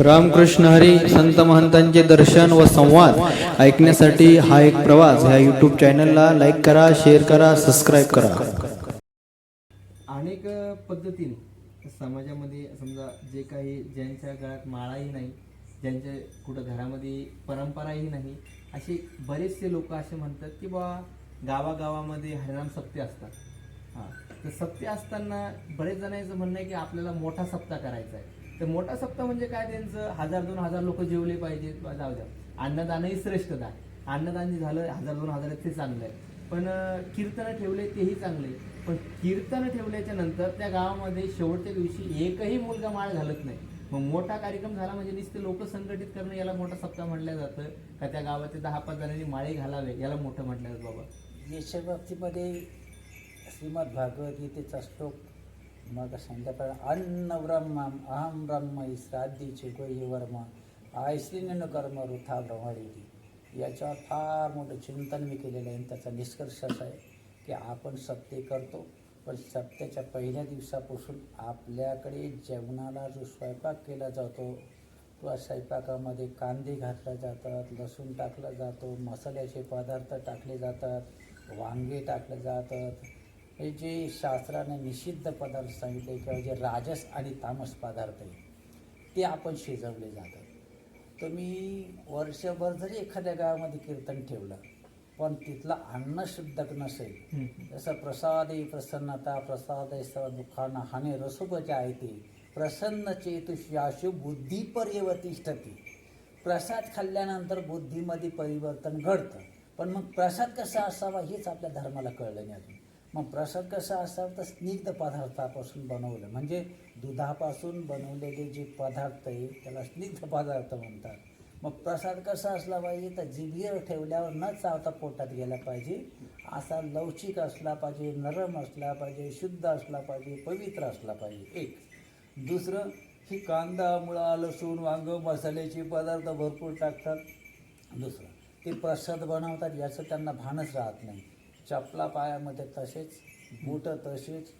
रामकृष्ण हरी संत महंतांचे दर्शन व संवाद ऐकण्यासाठी हा एक प्रवास. ह्या युट्यूब चॅनलला लाईक करा शेअर करा सबस्क्राईब करा. अनेक पद्धतीने समाजामध्ये समजा जे काही ज्यांच्या घरात माळाही नाही ज्यांच्या कुठं घरामध्ये परंपराही नाही असे बरेचसे लोक असे म्हणतात की बा गावागावामध्ये हरिनाम सप्ते असतात. हां तर सप्ते असताना बरेच जणांचं म्हणणं आहे की आपल्याला मोठा सप्ताह करायचा आहे. तर मोठा सप्ताह म्हणजे काय त्यांचं? हजार दोन हजार लोक जेवले पाहिजेत. जाऊ द्या. अन्नदानही श्रेष्ठ दान. अन्नदान जे झालं हजार दोन हजार ते चांगलं आहे. पण कीर्तन कीर्तनं ठेवले तेही चांगले. पण कीर्तन ठेवल्याच्या नंतर त्या गावामध्ये शेवटच्या दिवशी एकही मुलगा माळ घालत नाही. मग मोठा कार्यक्रम झाला म्हणजे नुसते लोक संघटित करणं याला मोठा सप्ताह म्हटलं जातं. का त्या गावाचे दहा पाच जणांनी माळे घालावे याला मोठं म्हटलं जातं बाबा. याच्या बाबतीमध्ये श्रीमद भागवत गीतेचा श्लोक मग संध्याकाळ अन्न ब्रह्म अहम ब्रह्म श्राद्धीचे गोई वर्म आयश्रीन कर्म वृथा ब्रह्मडेती याच्यावर फार मोठं चिंतन मी केलेलं आहे. आणि त्याचा निष्कर्ष असा आहे की आपण सत्य करतो पण सप्त्याच्या पहिल्या दिवसापासून आपल्याकडे जेवणाला जो स्वयंपाक केला जातो किंवा स्वयंपाकामध्ये कांदे घातले जातात लसूण टाकलं जातो मसाल्याचे पदार्थ टाकले जातात वांगे टाकले जातात हे जे शास्त्राने निषिद्ध पदार्थ सांगितले किंवा जे राजस आणि तामस पदार्थ आहे ते आपण शिजवले जातात. तुम्ही वर्षभर जरी एखाद्या गावामध्ये कीर्तन ठेवलं पण तिथलं अन्न शुद्ध नसेल जसं प्रसादे प्रसन्नता प्रसादे सर्व दुःखांना हाने रसोपचे आहे ते प्रसन्न चेतुष्याशु बुद्धी पर्यवतिष्ठती. प्रसाद खाल्ल्यानंतर बुद्धीमध्ये परिवर्तन घडतं पण मग प्रसाद कसा असावा हेच आपल्या धर्माला कळलं नाही मग प्रसाद कसा असावा तर स्निग्ध पदार्थापासून बनवलं. म्हणजे दुधापासून बनवलेले जे पदार्थ आहे त्याला स्निग्ध पदार्थ म्हणतात. मग प्रसाद कसा असला पाहिजे तर जिभेवर ठेवल्यावर न चावता पोटात गेला पाहिजे. असा लवचिक असला पाहिजे नरम असला पाहिजे शुद्ध असला पाहिजे पवित्र असला पाहिजे. एक. दुसरं ही कांदा मुळा लसूण वांग मसाल्याचे पदार्थ भरपूर टाकतात. दुसरं ते प्रसाद बनवतात याचं त्यांना भानच राहत नाही. चपला पायामध्ये तसेच बूट तसेच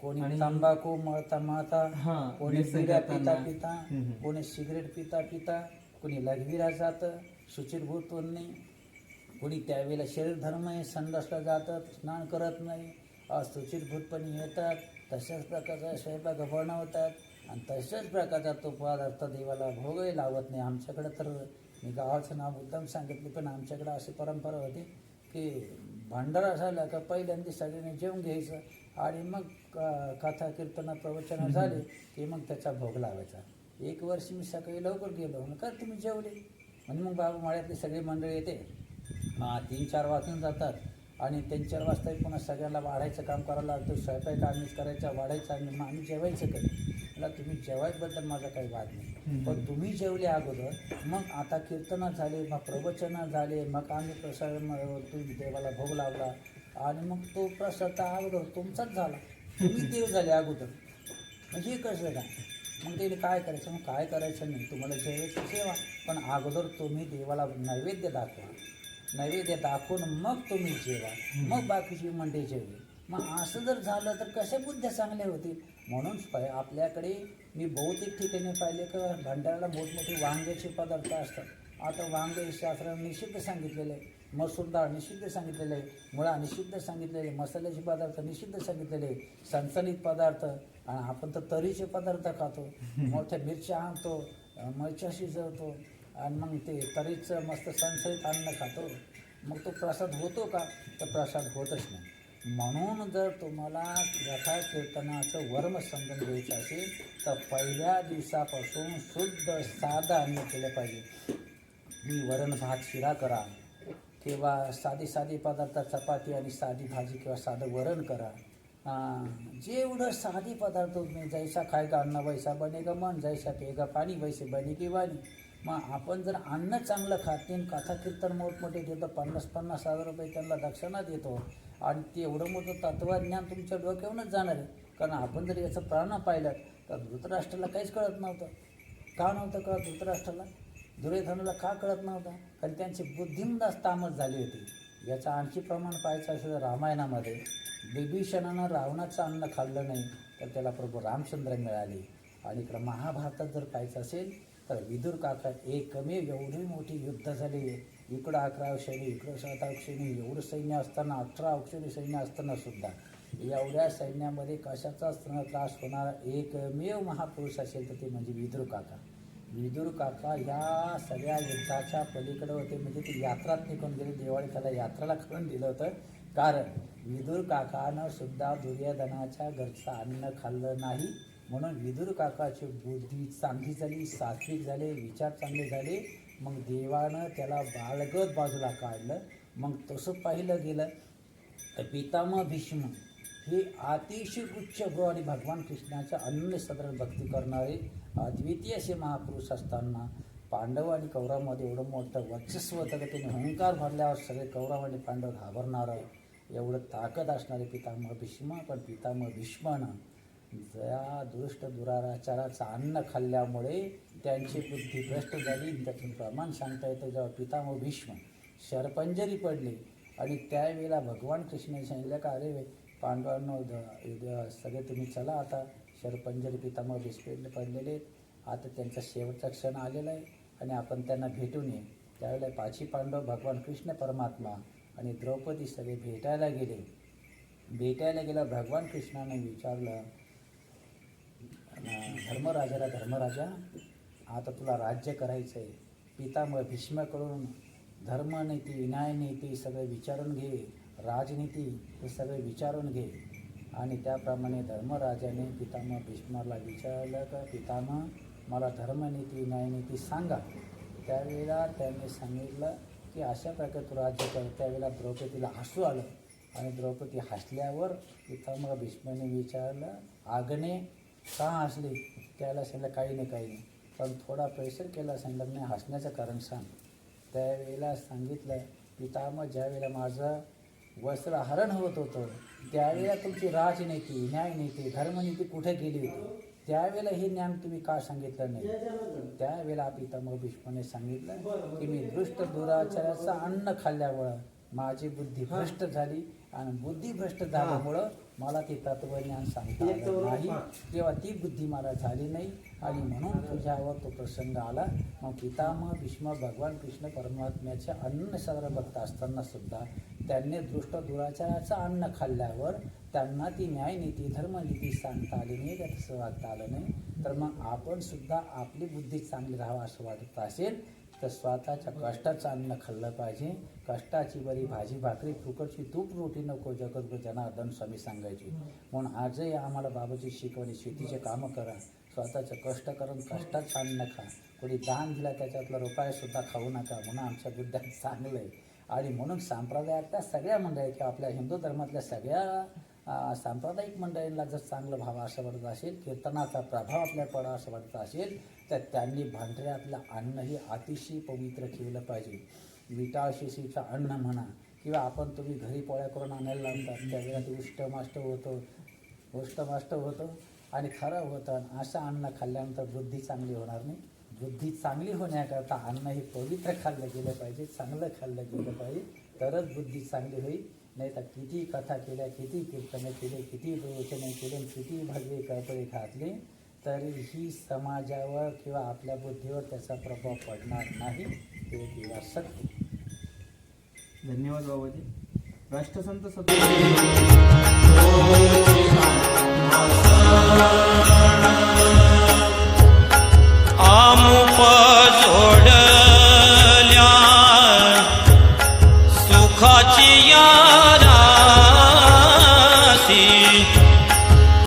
कोणी तंबाखू मळता मळता हां, कोणी बिड्या पिता. पिता. कोणी सिगरेट पिता पिता कोणी लघवीला जातं शुचिरभूत नाही कोणी त्यावेळेला शरीर धर्म आहे संडासला जातात स्नान करत नाही असुचिरभूतपणे येतात तशाच प्रकारचा स्वयंपाक बनवतात आणि तशाच प्रकारचा तो पदार्थ देवाला भोगही लावत नाही आमच्याकडे तर मी गावाचं नाव मुद्दाम सांगितले पण आमच्याकडे अशी परंपरा होती की भांडारा झाला का पहिल्यांदा सगळ्यांनी जेवून घ्यायचं आणि मग कथा कीर्तन प्रवचन झाले की मग त्याचा भोग लावायचा. एक वर्ष मी सकाळी लवकर गेलो. म्हणून का तुम्ही जेवले? आणि मग बाबा माळ्यातली सगळी मंडळी येते. हा तीन चार वाजून जातात. आणि तीन चार वाजता पुन्हा सगळ्यांना वाढायचं काम करायला लागतं. स्वयंपाक आम्हीच करायचं वाढायचं आम्ही मग आम्ही जेवायचं कधी? मला तुम्ही जेवायबद्दल माझा काही वाद नाही. पण तुम्ही जेवले अगोदर मग आता कीर्तनं झाले मग प्रवचनं झाले मग आम्ही प्रसाद तुम्ही देवाला भोग लावला आणि मग तो प्रसाद तर अगोदर तुमचाच झाला. तुम्ही देव झाले अगोदर. म्हणजे हे कसं काय मग त्याने काय करायचं? मग काय करायचं नाही? तुम्हाला जेवायचं जेवा पण अगोदर तुम्ही देवाला नैवेद्य दाखवा. नैवेद्य दाखवून मग तुम्ही जेवा. मग बाकीची मंडळी जेवली. मग असं जर झालं तर कशा बुद्ध्या चांगल्या होतील म्हणून आपल्याकडे मी बहुतेक ठिकाणी पाहिले की भंडाऱ्याला मोठमोठे वांग्याचे पदार्थ असतात. आता वांग शास्त्राने निषिद्ध सांगितलेलं आहे. मसूर डाळ निषिद्ध सांगितलेलं आहे. मुळा निषिद्ध सांगितलेले मसाल्याचे पदार्थ निषिद्ध सांगितलेले सणसणीत पदार्थ. आणि आपण तर तरीचे पदार्थ खातो. मोठ्या मिरच्या आणतो. मिरच्या शिजवतो आणि मग ते तरीच मस्त सणसणीत अन्न खातो. मग तो प्रसाद होतो का? तर प्रसाद होतच नाही. म्हणून जर तुम्हाला कथा कीर्तनाचं वर्म समजून घ्यायचं असेल तर पहिल्या दिवसापासून शुद्ध साधं अन्न केलं पाहिजे. मी वरण भात शिरा करा. किंवा साधी साधी पदार्थ चपाती आणि साधी भाजी किंवा साधं वरण करा. जेवढं साधी पदार्थ तुम्ही जैसा खायगा अन्न वैसा बनेगा मन जैसा पेगा पाणी वैसे बने की वाणी. मग आपण जर अन्न चांगलं खात नाही कथा कीर्तन मोठमोठे देतो पन्नास पन्नास हजार रुपये त्यांना दक्षिणा देतो आणि ते एवढं मोठं तत्वज्ञान तुमच्या डोक्यावरूनच जाणार आहे. कारण आपण जर याचं प्राण पाहिलं तर धृतराष्ट्राला काहीच कळत नव्हतं. का नव्हतं कळत धृतराष्ट्राला? दुर्योधनाला का कळत नव्हतं? कारण त्यांची बुद्धिमदास तामस झाली होती. याचं आणखी प्रमाण पाहायचं असेल तर रामायणामध्ये बिभीषणानं रावणाचं अन्न खाल्लं नाही तर त्याला प्रभू रामचंद्र मिळाले. आणि इकडं महाभारतात जर पाहायचं असेल तर विदुर काका एकमेव एवढी मोठी युद्ध झाली. इकडं अकरा अक्षणी इकडं सात अक्षणी एवढं सैन्य असताना अठरा अक्षणी सैन्य असताना सुद्धा. एवढ्या सैन्यामध्ये कशाचाच त्रास होणारा एकमेव महापुरुष असेल तर ते म्हणजे विदुर काका. विदुर काका या सगळ्या युद्धाच्या पलीकडे होते. म्हणजे ते यात्रात निघून गेले. दिवाळी त्याला यात्राला खाऊन दिलं होतं. कारण विदुर काकानं सुद्धा दुर्योधनाच्या घरचं अन्न खाल्लं नाही. म्हणून विदुर काकाची बुद्धी चांगली झाली सात्विक झाले विचार चांगले झाले. मग देवानं त्याला बाळगत बाजूला काढलं. मग तसं पाहिलं गेलं तर पितामह भीष्म हे अतिशय उच्च गो आणि भगवान कृष्णाच्या अन्य सदरण भक्ती करणारे अद्वितीय असे महापुरुष असताना पांडव आणि कौरवामध्ये एवढं मोठं वर्चस्व होतं की? त्यांनी अहंकार भरल्यावर सगळे कौरव आणि पांडव घाबरणारं एवढं ताकद असणारे पितामह भीष्म पण पितामह भीष्मानं ज्या दुष्ट दुराचाराचं अन्न खाल्ल्यामुळे त्यांची बुद्धी भ्रष्ट झाली. त्यातून प्रमाण सांगता येतं. जेव्हा पितामह भीष्म शरपंजरी पडले आणि त्यावेळेला भगवान कृष्णाने सांगितलं का अरे पांडवांनो सगळे तुम्ही चला आता. शरपंजरी पितामह भीष्म पडलेले. आता त्यांचा शेवटचा क्षण आलेला आहे आणि आपण त्यांना भेटून ये. त्यावेळेला पाची पांडव भगवान कृष्ण परमात्मा आणि द्रौपदी सगळे भेटायला गेले. भेटायला गेला भगवान कृष्णाने विचारलं धर्मराजाला धर्मराजा आता तुला राज्य करायचं आहे पितामह भीष्माकडून धर्मनीती विनायनीती सगळे विचारून घे राजनीती हे सगळे विचारून घे. आणि त्याप्रमाणे धर्मराजाने पितामह भीष्माला विचारलं का पितामह मला धर्मनीती न्यायनीती सांगा. त्यावेळेला त्याने सांगितलं की अशा प्रकारे तू राज्य कर. त्यावेळेला द्रौपदीला हसू आलं आणि द्रौपदी हसल्यावर पितामह भीष्माने विचारलं आगणे का हसली? त्याला सांगितलं काही नाही काही नाही. पण थोडा प्रेशर केला सांगितलं नाही हसण्याचं कारण सांग. त्यावेळेला सांगितलं पितामह ज्यावेळेला माझं वस्त्रहरण होत होतं त्यावेळेला तुमची राजनीती न्यायनीती धर्मनीती कुठे गेली होती? त्यावेळेला हे ज्ञान तुम्ही का सांगितलं नाही? त्यावेळेला पितामह भीष्माने सांगितलं की मी दृष्ट दुराचाराचं अन्न खाल्ल्यामुळं माझी बुद्धी भ्रष्ट झाली आणि बुद्धी भ्रष्ट झाल्यामुळं मला ते तत्वज्ञान सांगता आलं नाही. तेव्हा ती बुद्धी मला झाली नाही आणि म्हणून तुझ्यावर तो प्रसंग आला मग पितामह भीष्म भगवान कृष्ण परमात्म्याचे अन्न साजरा भक्त असताना सुद्धा त्यांनी दृष्ट दुराचाराचं अन्न खाल्ल्यावर त्यांना ती न्यायनीती धर्मनीती सांगता आली नाही तसं वागता आलं नाही. तर मग आपण सुद्धा आपली बुद्धी चांगली राहावं असं वाटत असेल तर स्वतःच्या कष्टाचं अन्न खाल्लं पाहिजे. कष्टाची बरी भाजी भाकरी फुकटची तूप रोटी नको जगत जनार्दन स्वामी सांगायची. म्हणून आजही आम्हाला बाबाची शिकवणी शेतीचे कामं करा. स्वतःचं कष्ट करून कष्टाचं अन्न खा. कोणी दान दिला त्याच्यातला रुपयासुद्धा खाऊ नका म्हणून आमच्या बुद्ध्यात चांगलं आहे. आणि म्हणून सांप्रदायातल्या सगळ्या मंडळी किंवा आपल्या हिंदू धर्मातल्या सगळ्या सांप्रदायिक मंडळींना जर चांगलं भाव असं वाटत असेल कीर्तनाचा प्रभाव आपल्या पडा असं वाटत असेल तर त्यांनी भांडऱ्यातलं अन्न हे अतिशय पवित्र ठेवलं पाहिजे. विटाळशिशीचं अन्न म्हणा किंवा आपण तुम्ही घरी पोळ्या करून आणायला लागतात त्यावेळेला ते उष्टमाष्ट होतं उष्टमाष्ट होतं आणि खरं होतं असं अन्न खाल्ल्यानंतर बुद्धी चांगली होणार नाही. बुद्धी चांगली होण्याकरता अन्न हे पवित्र खाल्लं गेलं पाहिजे चांगलं खाल्लं गेलं पाहिजे. तरच बुद्धी चांगली होईल. नाही तर किती कथा केल्या किती कीर्तनं केले किती प्रवचने केले किती भगवे कळपळे घातले तरीही समाजावर किंवा आपल्या बुद्धीवर त्याचा प्रभाव पडणार नाही ते किंवा सत्य. धन्यवाद बाबाजी. राष्ट्रसंत सत्य